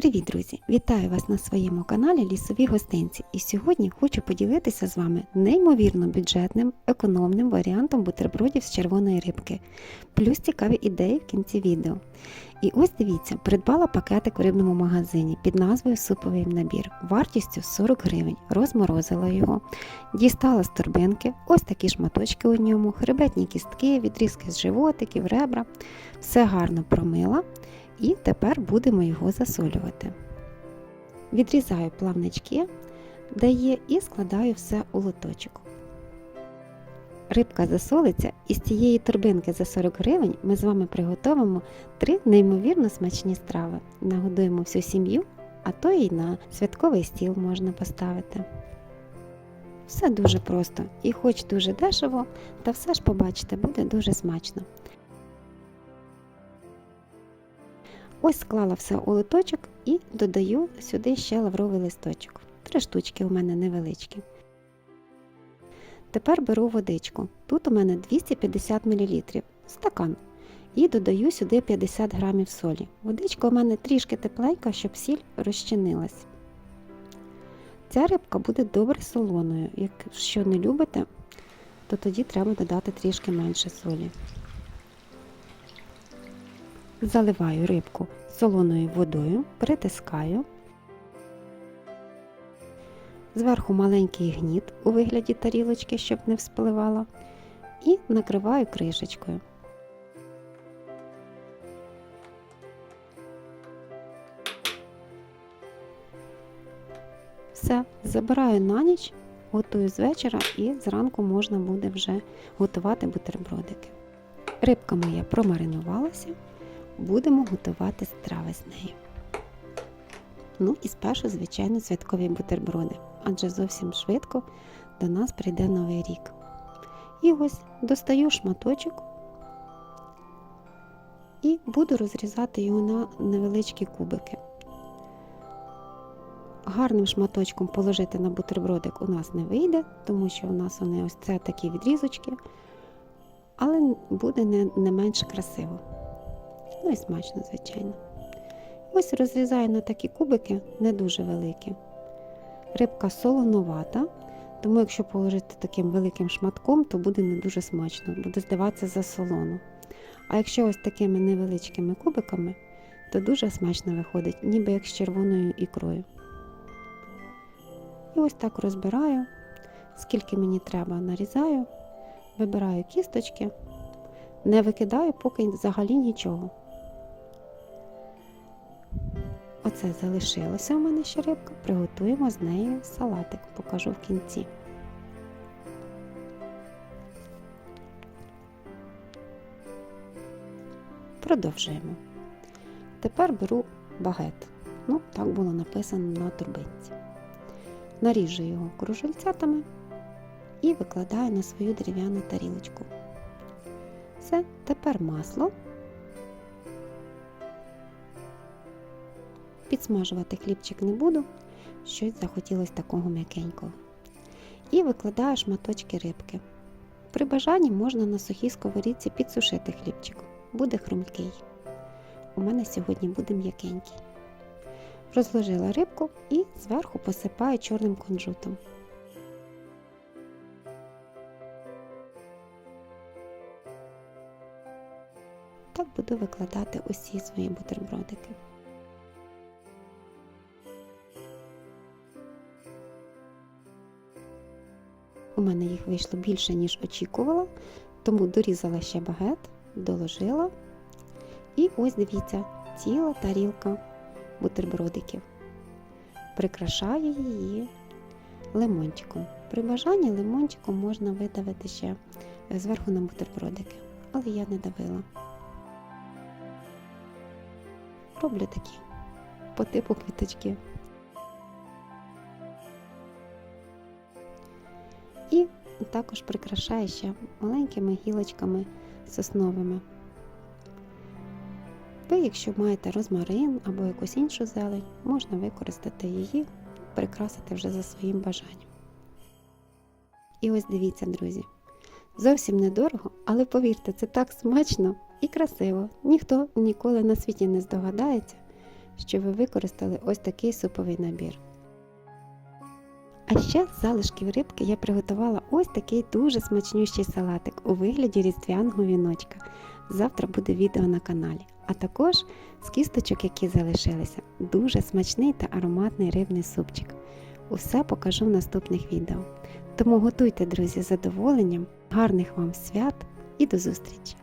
Привіт, друзі! Вітаю вас на своєму каналі Лісові гостинці. І сьогодні хочу поділитися з вами неймовірно бюджетним, економним варіантом бутербродів з червоної рибки, плюс цікаві ідеї в кінці відео. І ось дивіться, придбала пакетик у рибному магазині під назвою Суповий набір, вартістю 40 гривень, розморозила його, дістала з торбинки, ось такі шматочки у ньому, хребетні кістки, відрізки з животиків, ребра. Все гарно промила. І тепер будемо його засолювати. Відрізаю плавнички, де є, і складаю все у лоточок. Рибка засолиться, і з цієї торбинки за 40 гривень ми з вами приготуємо три неймовірно смачні страви. Нагодуємо всю сім'ю, а то і на святковий стіл можна поставити. Все дуже просто і хоч дуже дешево, та все ж побачите, буде дуже смачно. Ось склала все у литочок і додаю сюди ще лавровий листочок. Три штучки у мене невеличкі. Тепер беру водичку. Тут у мене 250 мл стакан. І додаю сюди 50 грамів солі. Водичка у мене трішки тепленька, щоб сіль розчинилась. Ця рибка буде добре солоною. Якщо не любите, то тоді треба додати трішки менше солі. Заливаю рибку солоною водою, притискаю. Зверху маленький гніт у вигляді тарілочки, щоб не вспливала, і накриваю кришечкою. Все, забираю на ніч, готую з вечора і зранку можна буде вже готувати бутербродики. Рибка моя промаринувалася будемо готувати страви з нею. Ну і спершу, звичайно, святкові бутерброди, адже зовсім швидко до нас прийде новий рік. І ось достаю шматочок і буду розрізати його на невеличкі кубики. Гарним шматочком положити на бутербродик у нас не вийде, тому що у нас вони ось це такі відрізочки, але буде не, не менш красиво. Ну і смачно, звичайно. Ось розрізаю на такі кубики, не дуже великі. Рибка солоновата, тому якщо положити таким великим шматком, то буде не дуже смачно, буде здаватися за солону. А якщо ось такими невеличкими кубиками, то дуже смачно виходить, ніби як з червоною ікрою. І ось так розбираю, скільки мені треба, нарізаю, вибираю кісточки, не викидаю поки взагалі нічого. Оце залишилося у мене ще рибка, приготуємо з нею салатик, покажу в кінці. Продовжуємо. Тепер беру багет. Ну, так було написано на турбинці. Наріжу його кружельцятами і викладаю на свою дерев'яну тарілочку. Все, тепер масло. Підсмажувати хлібчик не буду, щось захотілося такого м'якенького. І викладаю шматочки рибки. При бажанні можна на сухій сковорідці підсушити хлібчик, буде хрумкий. У мене сьогодні буде м'якенький. Розложила рибку і зверху посипаю чорним кунжутом. Так буду викладати усі свої бутербродики. У мене їх вийшло більше, ніж очікувала, тому дорізала ще багет, доложила. І ось дивіться, ціла тарілка бутербродиків. Прикрашаю її лимончиком. При бажанні лимончиком можна видавити ще зверху на бутербродики, але я не давила. Роблю такі по типу квіточки. Також прикрашаю ще маленькими гілочками сосновими. Ви, якщо маєте розмарин або якусь іншу зелень, можна використати її, прикрасити вже за своїм бажанням. І ось дивіться, друзі, зовсім недорого, але повірте, це так смачно і красиво. Ніхто ніколи на світі не здогадається, що ви використали ось такий суповий набір. А ще з залишків рибки я приготувала ось такий дуже смачнющий салатик у вигляді різдвяного віночка. Завтра буде відео на каналі. А також з кісточок, які залишилися, дуже смачний та ароматний рибний супчик. Усе покажу в наступних відео. Тому готуйте, друзі, з задоволенням, гарних вам свят і до зустрічі!